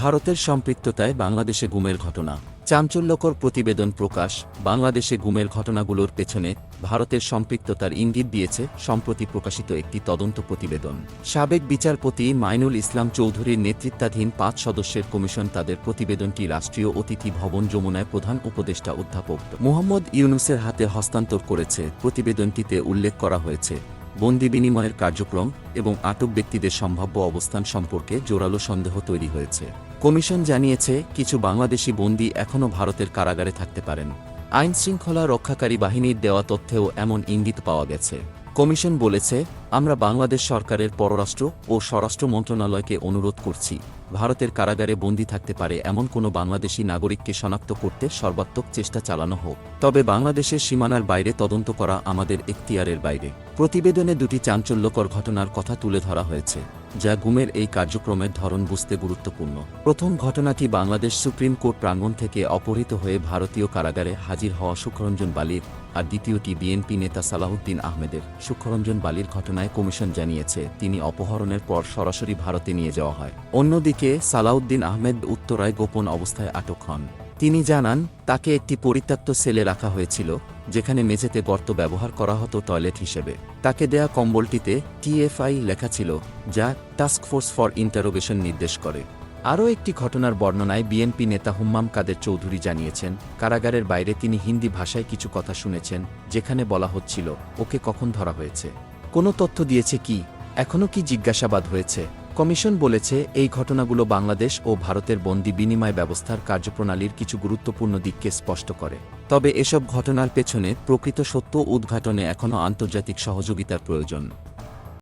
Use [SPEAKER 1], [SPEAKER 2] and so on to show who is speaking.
[SPEAKER 1] ভারতের সম্পৃক্ততায় বাংলাদেশে গুমের ঘটনা। চাঞ্চল্যকর প্রতিবেদন প্রকাশ, বাংলাদেশে গুমের ঘটনাগুলোর পেছনে ভারতের সম্পৃক্ততার ইঙ্গিত দিয়েছে সম্প্রতি প্রকাশিত একটি তদন্ত প্রতিবেদন। সাবেক বিচারপতি মাইনুল ইসলাম চৌধুরীর নেতৃত্বাধীন পাঁচ সদস্যের কমিশন তাদের প্রতিবেদনটি রাষ্ট্রীয় অতিথি ভবন যমুনায় প্রধান উপদেষ্টা অধ্যাপক মোহাম্মদ ইউনুসের হাতে হস্তান্তর করেছে। প্রতিবেদনটিতে উল্লেখ করা হয়েছে বন্দি বিনিময়ের কার্যক্রম এবং আটক ব্যক্তিদের সম্ভাব্য অবস্থান সম্পর্কে জোরালো সন্দেহ তৈরি হয়েছে। কমিশন জানিয়েছে, কিছু বাংলাদেশি বন্দি এখনও ভারতের কারাগারে থাকতে পারেন। আইনশৃঙ্খলা রক্ষাকারী বাহিনীর দেওয়া তথ্যেও এমন ইঙ্গিত পাওয়া গেছে। কমিশন বলেছে, আমরা বাংলাদেশ সরকারের পররাষ্ট্র ও স্বরাষ্ট্র মন্ত্রণালয়কে অনুরোধ করছি, ভারতের কারাগারে বন্দী থাকতে পারে এমন কোনো বাংলাদেশি নাগরিককে শনাক্ত করতে সর্বাত্মক চেষ্টা চালানো হোক। তবে বাংলাদেশের সীমানার বাইরে তদন্ত করা আমাদের এখতিয়ারের বাইরে। প্রতিবেদনে দুটি চাঞ্চল্যকর ঘটনার কথা তুলে ধরা হয়েছে। যা গুমের এই কার্যক্রমের ধরন বুঝতে গুরুত্বপূর্ণ। প্রথম ঘটনাটি বাংলাদেশ সুপ্রিম কোর্ট প্রাঙ্গণ থেকে অপহৃত হয়ে ভারতীয় কারাগারে হাজির হওয়া সুখরঞ্জন বালির আর দ্বিতীয়টি বিএনপি নেতা সালাউদ্দিন আহমেদের। সুখরঞ্জন বালির ঘটনায় কমিশন জানিয়েছে, তিনি অপহরণের পর সরাসরি ভারতে নিয়ে যাওয়া হয়। অন্যদিকে সালাউদ্দিন আহমেদ উত্তরায় গোপন অবস্থায় আটক হন। তিনি জানান, তাকে একটি পরিত্যক্ত সেলে রাখা হয়েছিল। যেখানে মেঝেতে গর্ত ব্যবহার করা হতো টয়লেট হিসেবে। তাকে দেয়া কম্বলটিতে টিএফআই লেখা ছিল, যা টাস্কফোর্স ফর ইন্টারোগেশন নির্দেশ করে। আরও একটি ঘটনার বর্ণনায় বিএনপি নেতা হুম্মাম কাদের চৌধুরী জানিয়েছেন, কারাগারের বাইরে তিনি হিন্দি ভাষায় কিছু কথা শুনেছেন, যেখানে বলা হচ্ছিল, ওকে কখন ধরা হয়েছে? কোনো তথ্য দিয়েছে কি? এখনও কি জিজ্ঞাসাবাদ হয়েছে? কমিশন বলেছে, এই ঘটনাগুলো বাংলাদেশ ও ভারতের বন্দি বিনিময় ব্যবস্থার কার্যপ্রণালীর কিছু গুরুত্বপূর্ণ দিককে স্পষ্ট করে। তবে এসব ঘটনার পেছনে প্রকৃত সত্য উদ্ঘাটনে এখনও আন্তর্জাতিক সহযোগিতার প্রয়োজন।